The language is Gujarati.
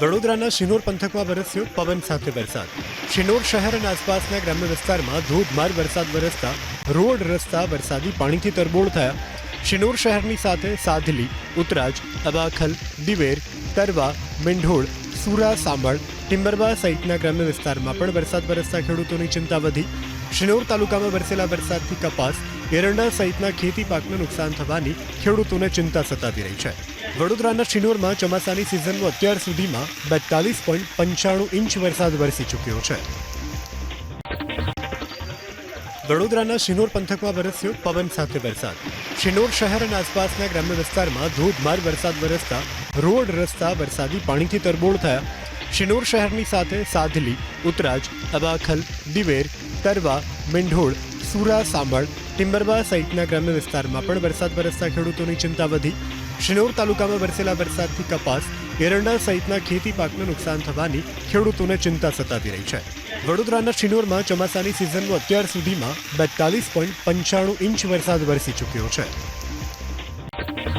વડોદરાના શિનોર પંથકમાં વરસ્યો પવન સાથે વરસાદ. શિનોર શહેર અને આસપાસના ગ્રામ્ય વિસ્તારમાં ધોધમાર વરસાદ વરસતા રોડ રસ્તા વરસાદી પાણીથી તરબોળ થયા. શિનોર શહેરની સાથે સાધલી, ઉતરાજ, અબાખલ, દિવેર, તરવા, મીંઢોળ, સુરા, સાંભળ ટિમ્બરબા સહિતના ગ્રામ્ય વિસ્તારમાં પણ વરસાદ વરસતા ખેડૂતોની ચિંતા વધી. શિનોર તાલુકામાં વરસેલા વરસાદથી કપાસ, એરંડા સહિતના ખેતી પાકને નુકસાન થવાની ખેડૂતોને ચિંતા સતાવી રહી છે. વડોદરાના શિનોરમાં ચોમાસાની સિઝનનો અત્યાર સુધીમાં બેતાલીસ પોઈન્ટ પંચાણું ઇંચ વરસાદ વરસી ચૂક્યો છે. વડોદરાના શિનોર પંથકમાં વરસ્યો પવન સાથે વરસાદ. શિનોર શહેર અને આસપાસના ગ્રામ્ય વિસ્તારમાં ધોધમાર વરસાદ વરસતા રોડ રસ્તા વરસાદી પાણીથી તરબોળ થયા. શિનોર શહેરની સાથે સાધલી ઉતરાજ, અબાખલ, દિવેર, તરવા, મીંઢોળ, સુરા, સાંભળ ટિમ્બરવા સહિતના ગ્રામ્ય વિસ્તારમાં પણ વરસાદ વરસતા ખેડૂતોની ચિંતા વધી. શિનોર તાલુકામાં વરસેલા વરસાદથી કપાસ, એરંડા સહિતના ખેતી પાકને નુકસાન થવાની ખેડૂતોને ચિંતા સતાવી રહી છે. વડોદરાના શિનોરમાં ચોમાસાની સિઝનનો અત્યાર સુધીમાં બેતાલીસ પોઈન્ટ પંચાણું ઇંચ વરસાદ વરસી ચૂક્યો છે.